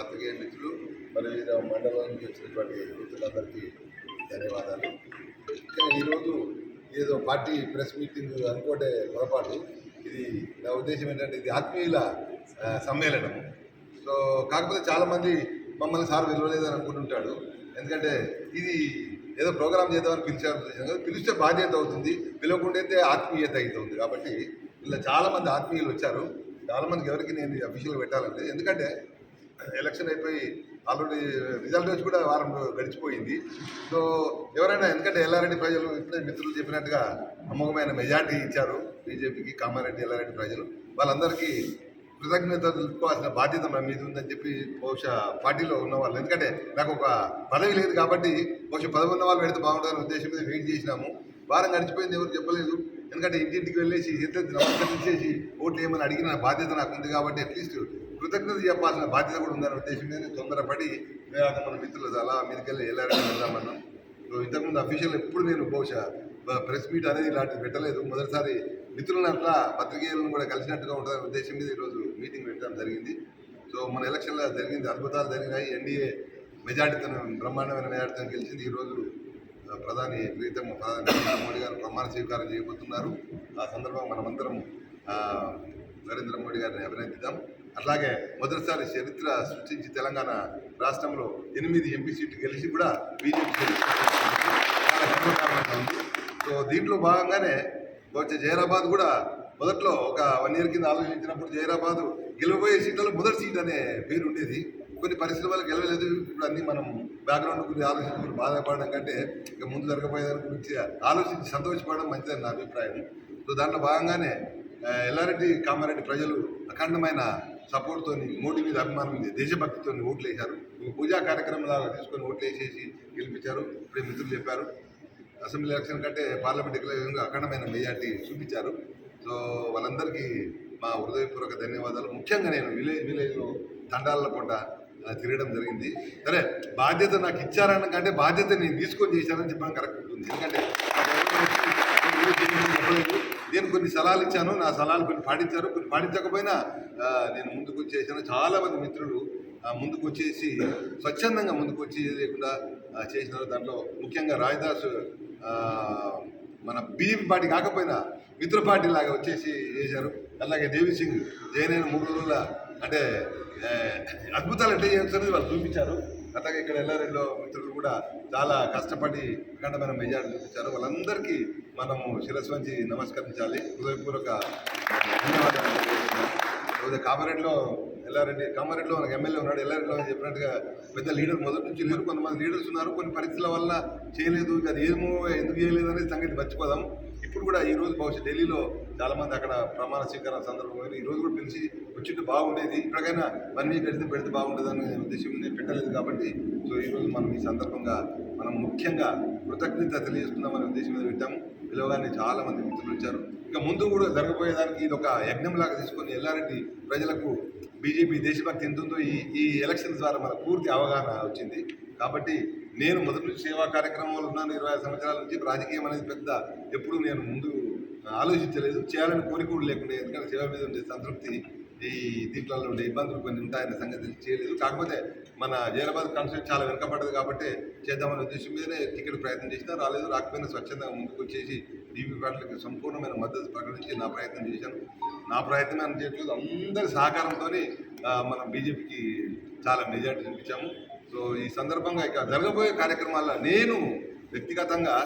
పత్రికేయ మిత్రులు మరి వివిధ నుంచి వచ్చినటువంటి మిత్రులందరికీ ధన్యవాదాలు. ఇంకా ఈరోజు ఏదో పార్టీ ప్రెస్ మీటింగ్ అనుకోటే పొరపాటు. ఇది నా ఉద్దేశం ఏంటంటే ఇది ఆత్మీయుల సమ్మేళనం. సో కాకపోతే చాలామంది మమ్మల్ని సార్ విలువలేదని అనుకుంటుంటాడు. ఎందుకంటే ఇది ఏదో ప్రోగ్రామ్ చేద్దామని పిలిచారు పిలిస్తే బాధ్యత అవుతుంది పిలవకుండా అయితే ఆత్మీయత అవుతుంది. కాబట్టి ఇలా చాలామంది ఆత్మీయులు వచ్చారు. చాలామందికి ఎవరికి నేను అఫీషియల్ పెట్టాలంటే ఎందుకంటే ఎలక్షన్ అయిపోయి ఆల్రెడీ రిజల్ట్ వచ్చి కూడా వారం గడిచిపోయింది. సో ఎవరైనా ఎందుకంటే ఎల్లారెడ్డి ప్రజలు ఇప్పుడే మిత్రులు చెప్పినట్టుగా అమ్మకమైన మెజార్టీ ఇచ్చారు బీజేపీకి కామారెడ్డి ఎల్లారెడ్డి ప్రజలు. వాళ్ళందరికీ కృతజ్ఞత తెలుపుకోవాల్సిన బాధ్యత మన మీద ఉందని చెప్పి బహుశా పార్టీలో ఉన్న వాళ్ళు. ఎందుకంటే నాకు ఒక పదవి లేదు కాబట్టి బహుశా పదవి ఉన్న వాళ్ళు పెడితే బాగుంటుందనే ఉద్దేశం మీద వెయిట్ చేసినాము. వారం గడిచిపోయింది ఎవరు చెప్పలేదు. ఎందుకంటే ఇంటింటికి వెళ్ళేసి ఎంత నమస్కరించేసి ఓట్లు ఏమని అడిగిన బాధ్యత నాకు ఉంది కాబట్టి అట్లీస్ట్ కృతజ్ఞత చెప్పాల్సిన బాధ్యత కూడా ఉందనే ఉద్దేశం మీద తొందరపడి వేరే మన మిత్రులు అలా మీదకెళ్ళి వెళ్ళారని వెళ్దామన్నాం సో ఇంతకుముందు అఫీషియల్ ఎప్పుడు నేను బహుశా ప్రెస్ మీట్ అనేది ఇలాంటివి పెట్టలేదు. మొదటిసారి మిత్రులను అట్లా పత్రికేయులను కూడా కలిసినట్టుగా ఉంటుందనే ఉద్దేశం మీద ఈరోజు మీటింగ్ పెట్టడం జరిగింది. సో మన ఎలక్షన్లో జరిగింది అద్భుతాలు జరిగినాయి. ఎన్డీఏ మెజార్టీతో బ్రహ్మాండమైన మెజార్టీతో గెలిచింది. ఈరోజు ప్రధాని ప్రీతం ప్రధాని నరేంద్ర మోడీ గారు ప్రమాణ స్వీకారం చేయబోతున్నారు. ఆ సందర్భంగా మనమందరం నరేంద్ర మోడీ గారిని అభినందిద్దాం. అట్లాగే మొదటిసారి చరిత్ర సృష్టించి తెలంగాణ రాష్ట్రంలో ఎనిమిది ఎంపీ సీట్లు గెలిచి కూడా బీజేపీ ఉంది సో దీంట్లో భాగంగానే వచ్చే జైరాబాద్ కూడా మొదట్లో ఒక వన్ ఇయర్ కింద ఆలోచించినప్పుడు జైరాబాద్ గెలవబోయే సీట్లలో మొదటి సీట్ అనే పేరు ఉండేది. కొన్ని పరిస్థితుల గెలవలేదు. ఇప్పుడు అన్ని మనం బ్యాక్గ్రౌండ్ గురించి ఆలోచించుకుని బాధపడడం కంటే ఇక ముందు జరగబోయేదాని గురించి ఆలోచించి సంతోషపడడం మంచిదని నా అభిప్రాయం. సో దాంట్లో భాగంగానే ఎల్లారెడ్డి కామారెడ్డి ప్రజలు అఖండమైన సపోర్ట్తో మోడీ మీద అభిమానం ఉంది. దేశభక్తితో ఓట్లు వేశారు పూజా కార్యక్రమాలు తీసుకొని ఓట్లు వేసేసి గెలిపించారు. ఇప్పుడే మిత్రులు చెప్పారు. అసెంబ్లీ ఎలక్షన్ కంటే పార్లమెంట్ ఎలక్షన్ అఖండమైన మెజార్టీ చూపించారు. సో వాళ్ళందరికీ మా హృదయపూర్వక ధన్యవాదాలు. ముఖ్యంగా నేను విలేజ్ విలేజ్లో తండాల పూట తిరగడం జరిగింది. సరే బాధ్యత నాకు ఇచ్చారన్న కంటే బాధ్యత నేను తీసుకొని చేశానని చెప్పడం కరెక్ట్ ఉంటుంది. ఎందుకంటే నాకు ఎవరు వచ్చి నేను చెప్పలేదు. నేను కొన్ని సలహాలు ఇచ్చాను నా సలహాలు కొన్ని పాటించారు. కొన్ని పాటించకపోయినా నేను ముందుకు వచ్చేసాను. చాలా మంది మిత్రులు ముందుకు వచ్చేసి స్వచ్ఛందంగా ముందుకు వచ్చి లేకుండా ఆ, చేసినారు. దాంట్లో ముఖ్యంగా రాజదాస్ మన బీజేపీ పార్టీ కాకపోయినా మిత్ర పార్టీ లాగా వచ్చేసి చేశారు. అలాగే దేవి సింగ్ జైన్ మూడు రోజుల అంటే అద్భుతాలు ఎట్లా చేస్తున్నది వాళ్ళు చూపించారు. అట్లాగే ఇక్కడ ఎల్లారెడ్డిలో మిత్రులు కూడా చాలా కష్టపడి అఖండమైన మెజార్టీ చూపించారు. వాళ్ళందరికీ మనము శిరస్సు వంచి నమస్కరించాలి. హృదయపూర్వక ధన్యవాదాలు కామారెడ్డిలో ఎల్లారెడ్డి కామారెడ్డిలో మనకు ఎమ్మెల్యే ఉన్నాడు. ఎల్లారెడ్డిలో అని చెప్పినట్టుగా పెద్ద లీడర్ మొదటి నుంచి లేరు కొంతమంది లీడర్స్ ఉన్నారు. కొన్ని పరిస్థితుల వల్ల చేయలేదు. అది ఏమో ఎందుకు చేయలేదు అనేది సంగతి మర్చిపోదాం. ఇప్పుడు కూడా ఈ రోజు బహుశా ఢిల్లీలో చాలామంది అక్కడ ప్రమాణ స్వీకారం సందర్భంగా ఈ రోజు కూడా పిలిచి వచ్చింటే బాగుండేది. ఇప్పటికైనా మనీ పెడితే పెడితే బాగుండేదని ఉద్దేశం నేను పెట్టలేదు కాబట్టి సో ఈ రోజు మనం ఈ సందర్భంగా మనం ముఖ్యంగా కృతజ్ఞత తెలియజేస్తున్నామనే ఉద్దేశం మీద పెట్టాము. పిలవగానే చాలామంది మిత్రులు వచ్చారు. ఇక ముందు కూడా జరగబోయేదానికి ఇది ఒక యజ్ఞంలాగా తీసుకొని ఎల్లారెడ్డి ప్రజలకు బీజేపీ దేశభక్తి ఎంత ఉందో ఈ ఈ ఎలక్షన్స్ ద్వారా మనకు పూర్తి అవగాహన వచ్చింది. కాబట్టి నేను మొదటి నుంచి సేవా కార్యక్రమాలు ఉన్నాను ఇరవై సంవత్సరాల నుంచి. రాజకీయం అనేది పెద్ద ఎప్పుడు నేను ముందు ఆలోచించలేదు. చేయాలని కోరిక కూడా లేకుండా ఎందుకంటే సేవ మీద ఉండే సంతృప్తి ఈ దీంట్లో ఉండే ఇబ్బందులు కొన్ని ఉంటాయనే సంగతి చేయలేదు. కాకపోతే మన జైరాబాద్ కాన్స్టిట్యూట్ చాలా వెనకబడ్డది కాబట్టి చేద్దామనే ఉద్దేశం మీదనే టికెట్ ప్రయత్నం చేసినా రాలేదు. రాకపోయినా స్వచ్ఛందంగా ముందుకు వచ్చేసి డీపీ పాటలకు సంపూర్ణమైన మద్దతు ప్రకటించి నా ప్రయత్నం చేశాను. నా ప్రయత్నం అని చేయట్లేదు. అందరి సహకారంతో మనం బీజేపీకి చాలా మెజార్టీ చూపించాము. సో ఈ సందర్భంగా ఇక జరగబోయే కార్యక్రమాల్లో నేను వ్యక్తిగతంగా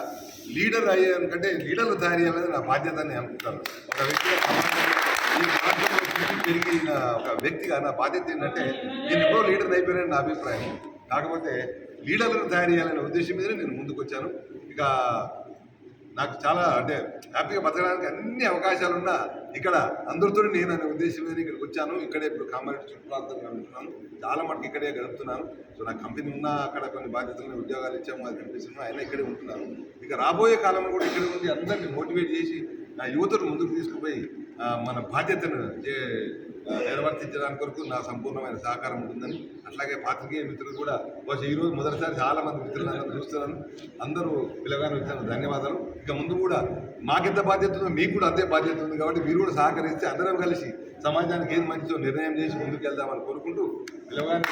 లీడర్ అయ్యాను లీడర్లు తయారు చేయాలనేది నా బాధ్యత అని అనుకుంటాను. ఒక వ్యక్తిగా పెరిగిన ఒక వ్యక్తిగా నా బాధ్యత ఏంటంటే నేను ఎప్పుడో లీడర్ అయిపోయానని నా అభిప్రాయం. కాకపోతే లీడర్లను తయారు చేయాలనే ఉద్దేశం మీదనే నేను ముందుకు వచ్చాను ఇక నాకు చాలా అంటే హ్యాపీగా బతకడానికి అన్ని అవకాశాలు ఉన్నా ఇక్కడ అందరితో నేను అనే ఉద్దేశం మీద ఇక్కడికి వచ్చాను. ఇక్కడే ఇప్పుడు కామారెడ్డి చుట్టుప్రాంతంగా ఉంటున్నాను. చాలా మటుకు ఇక్కడే గడుపుతున్నాను. సో నా కంపెనీ ఉన్నా అక్కడ కొన్ని బాధ్యతలను ఉద్యోగాలు ఇచ్చాము అది కనిపిస్తున్నాను అయినా ఇక్కడే ఉంటున్నాను. ఇక రాబోయే కాలంలో కూడా ఇక్కడే ఉండి అందరినీ మోటివేట్ చేసి నా యువతను ముందుకు తీసుకుపోయి మన బాధ్యతను చే- నిర్వర్తించడానికి వరకు నా సంపూర్ణమైన సహకారం ఉంటుందని అట్లాగే పాత్రికేయ మిత్రులు కూడా బహుశా ఈరోజు మొదటిసారి చాలా మంది మిత్రులు అందరూ చూస్తున్నాను అందరూ పిలగానే వచ్చాను ధన్యవాదాలు. ఇక ముందు కూడా మాకెంత బాధ్యత ఉందో మీకు కూడా అంతే బాధ్యత ఉంది కాబట్టి మీరు కూడా సహకరిస్తే అందరం కలిసి సమాజానికి ఏది మంచిదో నిర్ణయం చేసి ముందుకు వెళ్దామని కోరుకుంటూ పిలగానే